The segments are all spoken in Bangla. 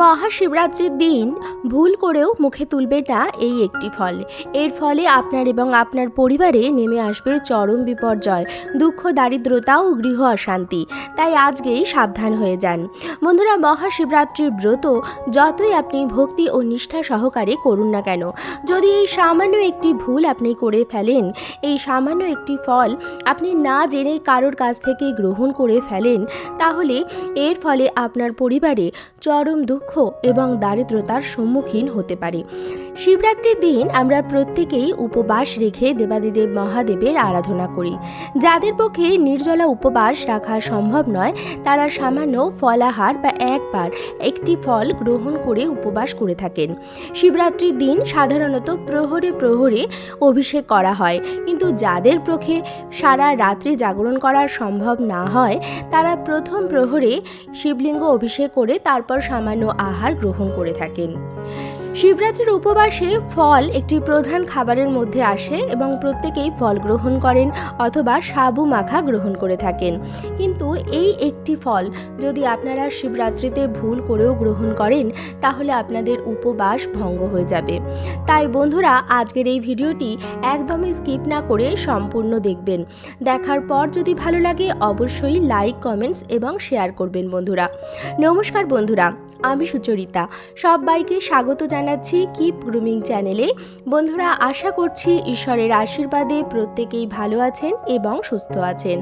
মহাশিবরাত্রির দিন ভুল করেও মুখে তুলবে না এই একটি ফল। এর ফলে আপনার এবং আপনার পরিবারে নেমে আসবে চরম বিপর্যয়, দুঃখ, দারিদ্রতা ও গৃহ অশান্তি। তাই আজকেই সাবধান হয়ে যান। বন্ধুরা, মহাশিবরাত্রির ব্রত যতই আপনি ভক্তি ও নিষ্ঠা সহকারে করুন না কেন, যদি এই সামান্য একটি ভুল আপনি করে ফেলেন, এই সামান্য একটি ফল আপনি না জেনে কারোর কাছ থেকে গ্রহণ করে ফেলেন, তাহলে এর ফলে আপনার পরিবারে চরম দুঃখ এবং দারিদ্রতার সম্মুখীন হতে পারে। শিবরাত্রির দিন আমরা প্রত্যেকেই উপবাস রেখে দেবাদিদেব মহাদেবের আরাধনা করি। যাদের পক্ষে নির্জলা উপবাস রাখা সম্ভব নয়, তারা সামান্য ফলাহার বা একবার একটি ফল গ্রহণ করে উপবাস করে থাকেন। শিবরাত্রির দিন সাধারণত প্রহরে প্রহরে অভিষেক করা হয়। কিন্তু যাদের পক্ষে সারা রাত্রি জাগরণ করা সম্ভব না হয়, তারা প্রথম প্রহরে শিবলিঙ্গ অভিষেক করে, তারপর সামান্য আহার গ্রহণ করে থাকেন। শিবরাত্রির উপবাসে ফল একটি প্রধান খাবারের মধ্যে আসে এবং প্রত্যেকেই ফল গ্রহণ করেন অথবা সাবু মাখা গ্রহণ করে থাকেন। কিন্তু এই একটি ফল যদি আপনারা শিবরাত্রিতে ভুল করেও গ্রহণ করেন, তাহলে আপনাদের উপবাস ভঙ্গ হয়ে যাবে। তাই বন্ধুরা, আজকের এই ভিডিওটি একদমই স্কিপ না করে সম্পূর্ণ দেখবেন। দেখার পর যদি ভালো লাগে, অবশ্যই লাইক, কমেন্টস এবং শেয়ার করবেন বন্ধুরা। নমস্কার বন্ধুরা। আমি সুচরিতা। সবাইকে স্বাগত জানাচ্ছি কিপ গ্রুমিং চ্যানেলে বন্ধুরা, আশা করছি ঈশ্বরের আশীর্বাদে প্রত্যেকেই ভালো আছেন এবং সুস্থ আছেন।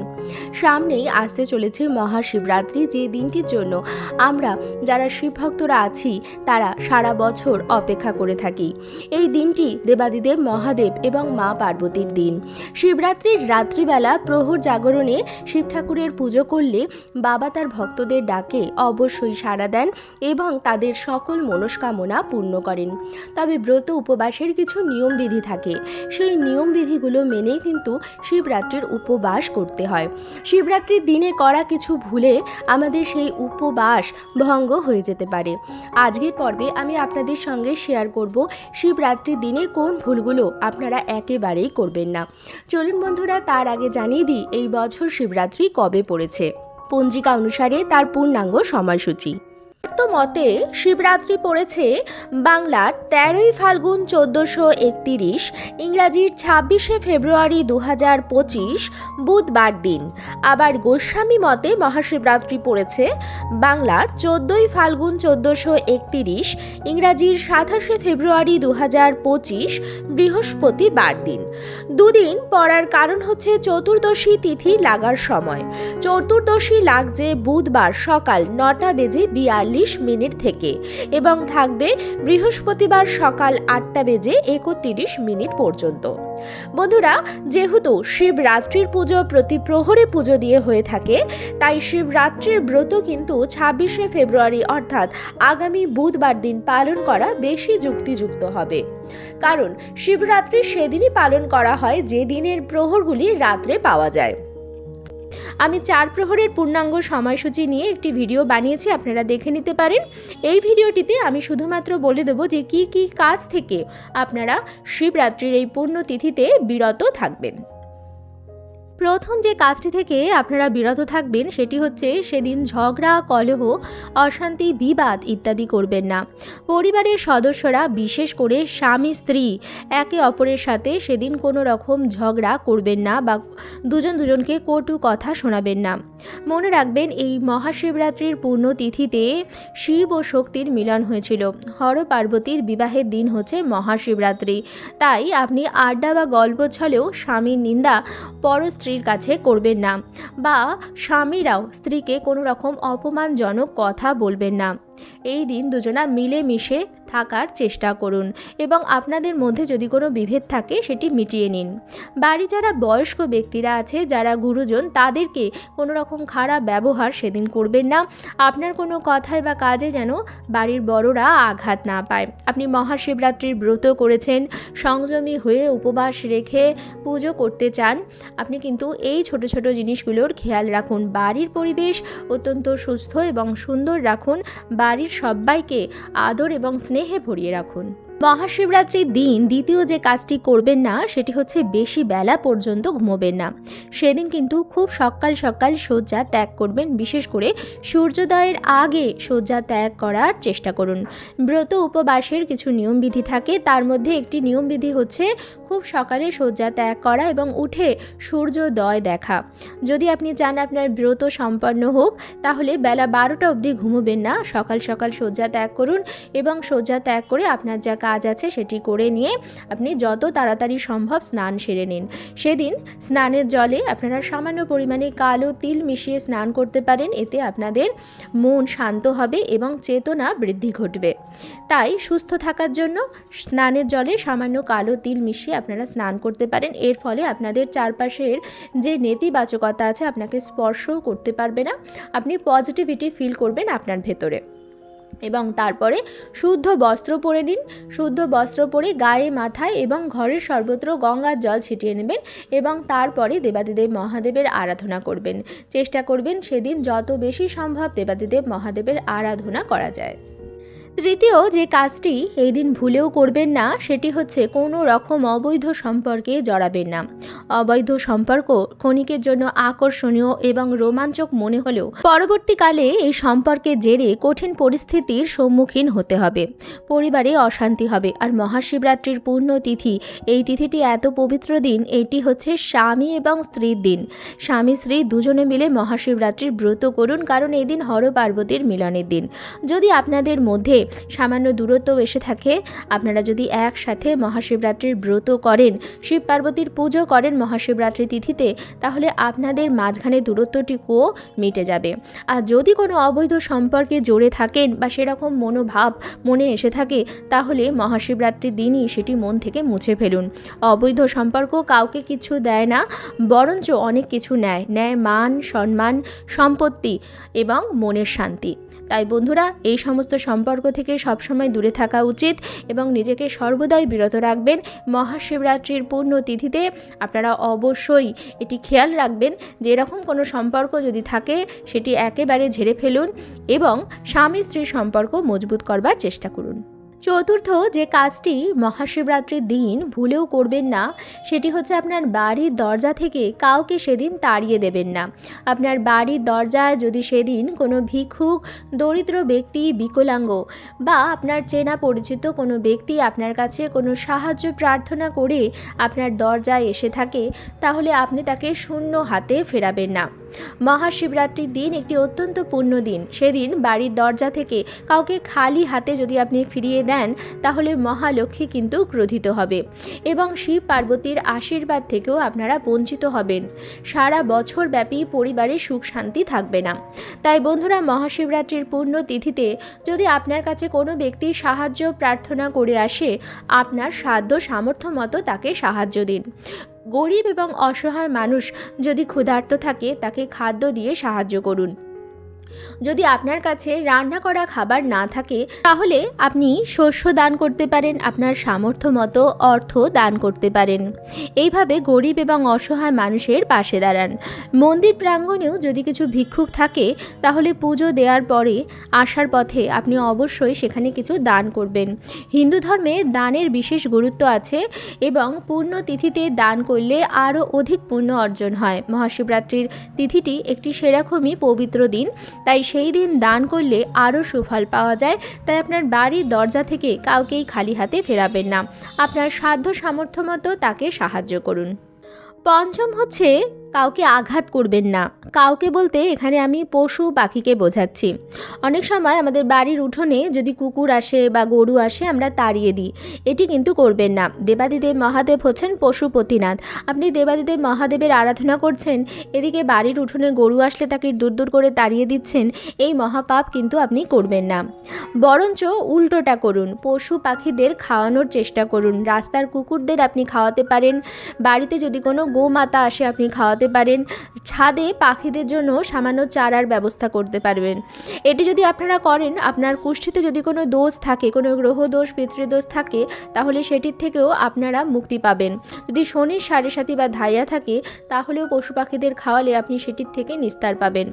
সামনেই আসতে চলেছে মহাশিবরাত্রি যে দিনটির জন্য। আমরা যারা শিবভক্তরা আছি, তারা সারা বছর অপেক্ষা করে থাকি। এই দিনটি দেবাদিদেব, মহাদেব এবং মা পার্বতীর দিন। শিবরাত্রির রাত্রিবেলা প্রহর জাগরণে শিব ঠাকুরের পুজো করলে বাবা তার ভক্তদের ডাকে অবশ্যই সাড়া দেন এবং তাদের সকল মনস্কামনা পূর্ণ করেন। তবে ব্রত উপবাসের কিছু নিয়মবিধি থাকে। সেই নিয়মবিধিগুলো মেনেই কিন্তু শিবরাত্রির উপবাস করতে হয়। শিবরাত্রির দিনে করা কিছু ভুলে আমাদের সেই উপবাস ভঙ্গ হয়ে যেতে পারে। আজকের পর্বে আমি আপনাদের সঙ্গে শেয়ার করব শিবরাত্রির দিনে কোন ভুলগুলো আপনারা একেবারেই করবেন না। চলুন বন্ধুরা, তার আগে জানিয়ে দিই, এই বছর শিবরাত্রি কবে পড়েছে? পঞ্জিকা অনুসারে তার পূর্ণাঙ্গ সময়সূচি। মতে শিবরাত্রি পড়েছে বাংলার তেরোই ফাল্গুন চোদ্দোশো একতিরিশ, ইংরাজির ছাব্বিশে ফেব্রুয়ারি দু হাজার পঁচিশ, বুধবার দিন। আবার গোস্বামী মতে মহাশিবরাত্রি পড়েছে বাংলার চোদ্দোই ফাল্গুন চোদ্দোশো একতিরিশ, ইংরাজির সাতাশে ফেব্রুয়ারি দু হাজার পঁচিশ, বৃহস্পতিবার দিন। দুদিন পড়ার কারণ হচ্ছে চতুর্দশী তিথি লাগার সময়। চতুর্দশী লাগছে বুধবার সকাল নটা বেজে বিয়াল্লিশ মিনিট থেকে এবং থাকবে বৃহস্পতিবার সকাল আটটা বেজে একত্রিশ মিনিট পর্যন্ত। বন্ধুরা, যেহেতু শিবরাত্রির পুজো প্রতি প্রহরে পুজো দিয়ে হয়ে থাকে, তাই শিবরাত্রির ব্রত কিন্তু ছাব্বিশে ফেব্রুয়ারি, অর্থাৎ আগামী বুধবার দিন পালন করা বেশি যুক্তিযুক্ত হবে। কারণ, শিবরাত্রি সেদিনই পালন করা হয় যে দিনের প্রহরগুলি রাত্রে পাওয়া যায়। আমি চার প্রহরের পূর্ণাঙ্গ সময়সূচি নিয়ে একটি ভিডিও বানিয়েছি, আপনারা দেখে নিতে পারেন। এই ভিডিওটিতে আমি শুধুমাত্র বলে দেবো যে কি কি কাজ থেকে আপনারা শিবরাত্রির এই পূর্ণ তিথিতে বিরত থাকবেন। প্রথম যে কাজটি থেকে আপনারা বিরত থাকবেন সেটি হচ্ছে সেদিন ঝগড়া, কলহ, অশান্তি, বিবাদ ইত্যাদি করবেন না। পরিবারের সদস্যরা বিশেষ করে স্বামী, স্ত্রী একে অপরের সাথে সেদিন কোনো রকম ঝগড়া করবেন না বা দুজন দুজনকে কটু কথা শোনাবেন না। মনে রাখবেন এই মহাশিবরাত্রির পূর্ণতিথিতে শিব ও শক্তির মিলন হয়েছিল। হর পার্বতীর বিবাহের দিন হচ্ছে মহাশিবরাত্রি। তাই আপনি আড্ডা বা গল্প ছলেও স্বামীর নিন্দা পর স্ত্রীর কাছে করবেন না বা স্বামীরাও স্ত্রীকে কোনো রকম অপমানজনক কথা বলবেন না। এই দিন দুজনা মিলেমিশে থাকার চেষ্টা করুন এবং আপনাদের মধ্যে যদি কোনো বিভেদ থাকে, সেটি মিটিয়ে নিন। বাড়ি যারা বয়স্ক ব্যক্তিরা আছে, যারা গুরুজন, তাদেরকে কোনো রকম খারাপ ব্যবহার সেদিন করবেন না। আপনার কোনো কথায় বা কাজে যেন বাড়ির বড়রা আঘাত না পায়। আপনি মহাশিবরাত্রির ব্রত করেছেন, সংযমী হয়ে উপবাস রেখে পুজো করতে চান, আপনি কিন্তু এই ছোট ছোট জিনিসগুলোর খেয়াল রাখুন। বাড়ির পরিবেশ অত্যন্ত সুস্থ এবং সুন্দর রাখুন। বাড়ির সবাইকে আদর এবং স্নেহে ভরিয়ে রাখুন। মহাশিবরাত্রির দিন দ্বিতীয় যে কাজটি করবেন না, সেটি হচ্ছে বেশি বেলা পর্যন্ত ঘুমোবেন না। সেদিন কিন্তু খুব সকাল সকাল শয্যা ত্যাগ করবেন। বিশেষ করে সূর্যোদয়ের আগে শয্যা ত্যাগ করার চেষ্টা করুন। ব্রত উপবাসের কিছু নিয়মবিধি থাকে। তার মধ্যে একটি নিয়মবিধি হচ্ছে খুব সকালে শয্যা ত্যাগ করা এবং উঠে সূর্যোদয় দেখা। যদি আপনি চান আপনার ব্রত সম্পন্ন হোক, তাহলে বেলা বারোটা অবধি ঘুমোবেন না। সকাল সকাল শয্যা ত্যাগ করুন এবং শয্যা ত্যাগ করে আপনার যা কাজ আছে সেটি করে নিয়ে আপনি যত তাড়াতাড়ি সম্ভব স্নান সেরে নিন। সেদিন স্নানের জলে আপনারা সামান্য পরিমাণে কালো তিল মিশিয়ে স্নান করতে পারেন। এতে আপনাদের মন শান্ত হবে এবং চেতনা বৃদ্ধি ঘটবে। তাই সুস্থ থাকার জন্য স্নানের জলে সামান্য কালো তিল মিশিয়ে আপনারা স্নান করতে পারেন। এর ফলে আপনাদের চারপাশের যে নেতিবাচকতা আছে, আপনাকে স্পর্শও করতে পারবে না। আপনি পজিটিভিটি ফিল করবেন আপনার ভেতরে। এবং তারপরে শুদ্ধ বস্ত্র পরে নিন। শুদ্ধ বস্ত্র পরে গায়ে, মাথায় এবং ঘরের সর্বত্র গঙ্গার জল ছিটিয়ে নেবেন এবং তারপরে দেবাদিদেব মহাদেবের আরাধনা করবেন। চেষ্টা করবেন সেদিন যত বেশি সম্ভব দেবাদিদেব মহাদেবের আরাধনা করা যায়। তৃতীয় যে কাজটি এই দিন ভুলেও করবেন না, সেটি হচ্ছে কোনো রকম অবৈধ সম্পর্কে জড়াবেন না। অবৈধ সম্পর্ক ক্ষণিকের জন্য আকর্ষণীয় এবং রোমাঞ্চক মনে হলেও পরবর্তীকালে এই সম্পর্কের জেরে কঠিন পরিস্থিতির সম্মুখীন হতে হবে। পরিবারে অশান্তি হবে আর মহাশিবরাত্রির পূর্ণ তিথি, এই তিথিটি এত পবিত্র দিন, এটি হচ্ছে স্বামী এবং স্ত্রীর দিন। স্বামী, স্ত্রী দুজনে মিলে মহাশিবরাত্রির ব্রত করুন, কারণ এই দিন হর পার্বতীর মিলনের দিন। যদি আপনাদের মধ্যে সামান্য দূরত্ব এসে থাকে। আপনারা যদি একসাথে মহাশিবরাত্রির ব্রত করেন, শিব পার্বতীর পুজো করেন মহাশিবরাত্রি তিথিতে, তাহলে আপনাদের মাঝখানে দূরত্বটিকুও মিটে যাবে। আর যদি কোনো অবৈধ সম্পর্কে জোরে থাকেন বা সেরকম মনোভাব মনে এসে থাকে, তাহলে মহাশিবরাত্রির দিনই সেটি মন থেকে মুছে ফেলুন। অবৈধ সম্পর্ক কাউকে কিছু দেয় না, বরঞ্চ অনেক কিছু নেয়। নেয় মান, সম্মান, সম্পত্তি এবং মনের শান্তি। তাই বন্ধুরা, এই সমস্ত সম্পর্ক থেকে সবসময় দূরে থাকা উচিত এবং নিজেকে সর্বদাই বিরত রাখবেন। মহাশিবরাত্রির পূর্ণ তিথিতে আপনারা অবশ্যই এটি খেয়াল রাখবেন যে এরকম কোনো সম্পর্ক যদি থাকে, সেটি একেবারে ঝেড়ে ফেলুন এবং স্বামী স্ত্রীর সম্পর্ক মজবুত করবার চেষ্টা করুন। চতুর্থ যে কাজটি মহাশিবরাত্রির দিন ভুলেও করবেন না, সেটি হচ্ছে আপনার বাড়ির দরজা থেকে কাউকে সেদিন তাড়িয়ে দেবেন না। আপনার বাড়ির দরজায় যদি সেদিন কোনো ভিক্ষুক, দরিদ্র ব্যক্তি, বিকলাঙ্গ বা আপনার চেনা পরিচিত কোনো ব্যক্তি আপনার কাছে কোনো সাহায্য প্রার্থনা করে আপনার দরজায় এসে থাকে, তাহলে আপনি তাকে শূন্য হাতে ফেরাবেন না। মহাশিবরাত্রির দিন একটি অত্যন্ত পূর্ণ দিন। সেদিন বাড়ির দরজা থেকে কাউকে খালি হাতে যদি আপনি ফিরিয়ে দেন, তাহলে মহালক্ষ্মী কিন্তু ক্রোধিত হবে এবং শিব পার্বতীর আশীর্বাদ থেকেও আপনারা বঞ্চিত হবেন। সারা বছর ব্যাপী পরিবারে সুখ শান্তি থাকবে না। তাই বন্ধুরা, মহাশিবরাত্রির পূর্ণ তিথিতে যদি আপনার কাছে কোনো ব্যক্তি সাহায্য প্রার্থনা করে আসে, আপনার সাধ্য সামর্থ্য মতো তাকে সাহায্য দিন। গরিব এবং অসহায় মানুষ যদি ক্ষুধার্ত থাকে তাকে খাদ্য দিয়ে সাহায্য করুন। যদি আপনার কাছে রান্না করা খাবার না থাকে, তাহলে আপনি শস্য দান করতে পারেন, আপনার সামর্থ্য মতো অর্থ দান করতে পারেন। এইভাবে গরিব এবং অসহায় মানুষের পাশে দাঁড়ান। মন্দির প্রাঙ্গণেও যদি কিছু ভিক্ষুক থাকে, তাহলে পুজো দেওয়ার পরে আসার পথে আপনি অবশ্যই সেখানে কিছু দান করবেন। হিন্দু ধর্মে দানের বিশেষ গুরুত্ব আছে এবং পূর্ণ তিথিতে দান করলে আরও অধিক পুণ্য অর্জন হয়। মহাশিবরাত্রির তিথিটি একটি সেরকমই পবিত্র দিন। তাই সেই দিন দান করলে আরও সুফল পাওয়া যায়। তাই আপনার বাড়ির দরজা থেকে কাউকেই খালি হাতে ফেরাবেন না। আপনার সাধ্য সামর্থ্য মতো তাকে সাহায্য করুন। পঞ্চম হচ্ছে কাউকে আঘাত করবেন না। কাউকে বলতে এখানে আমি পশু পাখিকে বোঝাচ্ছি। অনেক সময় আমাদের বাড়ির উঠোনে যদি কুকুর আসে বা গরু আসে, আমরা তাড়িয়ে দিই। এটি কিন্তু করবেন না। দেবাদিদেব মহাদেব হচ্ছেন পশুপতিনাথ আপনি দেবাদিদেব মহাদেবের আরাধনা করছেন, এদিকে বাড়ির উঠোনে গরু আসলে তাকে দূর দূর করে তাড়িয়ে দিচ্ছেন, এই মহাপাপ কিন্তু আপনি করবেন না। বরঞ্চ উল্টোটা করুন। পশু পাখিদের খাওয়ানোর চেষ্টা করুন। রাস্তার কুকুরদের আপনি খাওয়াতে পারেন। বাড়িতে যদি কোনো গোমাতা আসে, আপনি খাওয়াতে করতে পারেন। ছাদে পাখিদের জন্য সামান্য চারার ব্যবস্থা করতে পারবেন। এটি যদি আপনারা করেন, আপনার কুষ্ঠিতে যদি কোনো দোষ থাকে, কোনো গ্রহ দোষ পিতৃদোষ থাকে, তাহলে সেটির থেকেও আপনারা মুক্তি পাবেন। যদি শনির সাড়ে সাথী বা ধাইয়া থাকে, তাহলেও পশু পাখিদের খাওয়ালে আপনি সেটির থেকে নিস্তার পাবেন।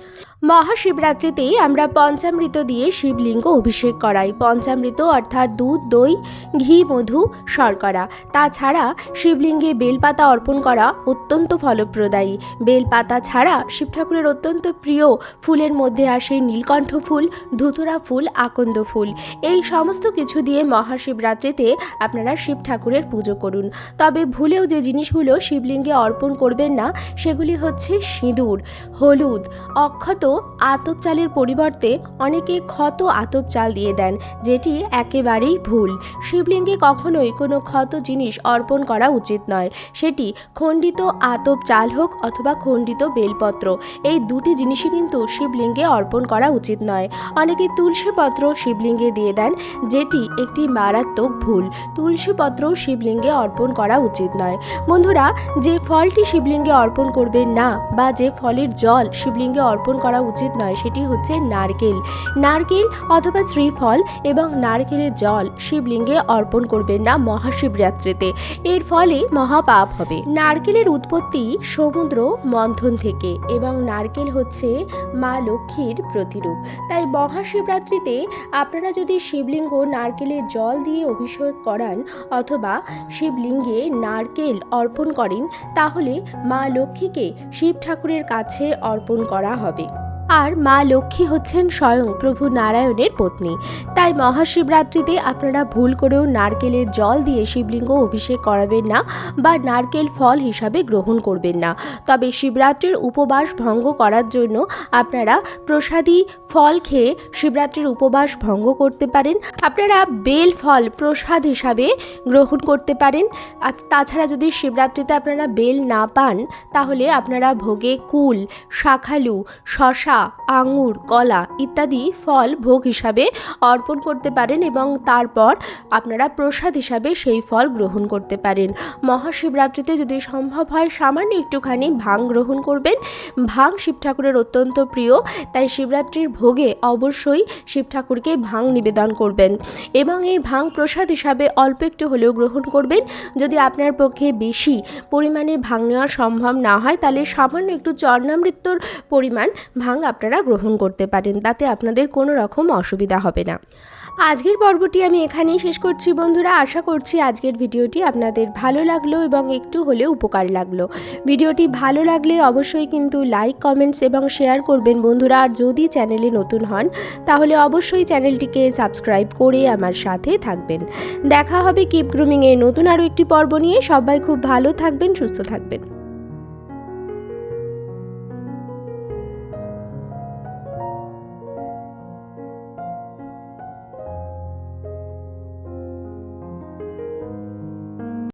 মহাশিবরাত্রিতে আমরা পঞ্চামৃত দিয়ে শিবলিঙ্গ অভিষেক করাই। পঞ্চামৃত অর্থাৎ দুধ, দই, ঘি, মধু, শর্করা। তাছাড়া শিবলিঙ্গে বেলপাতা অর্পণ করা অত্যন্ত ফলপ্রদায়ী। বেলপাতা ছাড়া শিব ঠাকুরের অত্যন্ত প্রিয় ফুলের মধ্যে আসে নীলকণ্ঠ ফুল, ধুতুরা ফুল, আকন্দ ফুল। এই সমস্ত কিছু দিয়ে মহাশিবরাত্রিতে আপনারা শিব ঠাকুরের পুজো করুন। তবে ভুলেও যে জিনিসগুলো শিবলিঙ্গে অর্পণ করবেন না, সেগুলি হচ্ছে সিঁদুর, হলুদ, অক্ষত আতপ চালের পরিবর্তে অনেকে ক্ষত আতপ চাল দিয়ে দেন, যেটি একেবারেই ভুল। শিবলিঙ্গে কখনোই কোনো ক্ষত জিনিস অর্পণ করা উচিত নয়। সেটি খণ্ডিত আতপ চাল হোক অথবা খণ্ডিত বেলপত্র। এই দুটি জিনিসই কিন্তু শিবলিঙ্গে অর্পণ করা উচিত নয়। অনেকে তুলসী পত্র শিবলিঙ্গে দিয়ে দেন, যেটি একটি মারাত্মক ভুল। তুলসী পত্র শিবলিঙ্গে অর্পণ করা উচিত নয়। বন্ধুরা, যে ফলটি শিবলিঙ্গে অর্পণ করবেন না, বা যে ফলের জল শিবলিঙ্গে অর্পণ করা উচিত নয়, সেটি হচ্ছে নারকেল। নারকেল অথবা শ্রীফল এবং নারকেলের জল শিবলিঙ্গে অর্পণ করবেন না মহাশিবরাত্রিতে। এর ফলে মহাপাপ হবে। নারকেলের উৎপত্তি সমুদ্র মন্থন থেকে এবং নারকেল হচ্ছে মা লক্ষ্মীর প্রতিরূপ। তাই মহাশিবরাত্রিতে আপনারা যদি শিবলিঙ্গ নারকেলের জল দিয়ে অভিষেক করান অথবা শিবলিঙ্গে নারকেল অর্পণ করেন, তাহলে মা লক্ষ্মীকে শিব ঠাকুরের কাছে অর্পণ করা হবে। আর মা লক্ষ্মী হচ্ছেন স্বয়ং প্রভু নারায়ণের পত্নী। তাই মহাশিবরাত্রিতে আপনারা ভুল করেও নারকেলের জল দিয়ে শিবলিঙ্গ অভিষেক করাবেন না বা নারকেল ফল হিসাবে গ্রহণ করবেন না। তবে শিবরাত্রির উপবাস ভঙ্গ করার জন্য আপনারা প্রসাদী ফল খেয়ে শিবরাত্রির উপবাস ভঙ্গ করতে পারেন। আপনারা বেল ফল প্রসাদ হিসাবে গ্রহণ করতে পারেন। আর তাছাড়া যদি শিবরাত্রিতে আপনারা বেল না পান, তাহলে আপনারা ভোগে কুল, শাখালু, শশা আঙুর, কলা ইত্যাদি ফল ভোগ হিসাবে অর্পণ করতে পারেন এবং তারপর আপনারা প্রসাদ হিসাবে সেই ফল গ্রহণ করতে পারেন। মহাশিবরাত্রিতে যদি সম্ভব হয়, সামান্য একটুখানি ভাং গ্রহণ করবেন। ভাং শিব ঠাকুরের অত্যন্ত প্রিয়, তাই শিবরাত্রির ভোগে অবশ্যই শিব ঠাকুরকে ভাং নিবেদন করবেন এবং এই ভাং প্রসাদ হিসাবে অল্প একটু হলেও গ্রহণ করবেন। যদি আপনার পক্ষে বেশি পরিমাণে ভাং নেওয়া সম্ভব না হয়, তাহলে সামান্য একটু চর্ণামৃত্যুর পরিমাণ ভাং আপনারা গ্রহণ করতে পারেন, তাতে আপনাদের কোনো রকম অসুবিধা হবে না। আজকের পর্বটি আমি এখানেই শেষ করছি বন্ধুরা। আশা করছি আজকের ভিডিওটি আপনাদের ভালো লাগল এবং একটু হলেও উপকার লাগল। ভিডিওটি ভালো লাগলে অবশ্যই কিন্তু লাইক, কমেন্টস এবং শেয়ার করবেন বন্ধুরা। আর যদি চ্যানেলে নতুন হন, তাহলে অবশ্যই চ্যানেলটিকে সাবস্ক্রাইব করে আমার সাথে থাকবেন। দেখা হবে কিপ গ্রুমিংয়ের নতুন আরও একটি পর্ব নিয়ে। সবাই খুব ভালো থাকবেন, সুস্থ থাকবেন।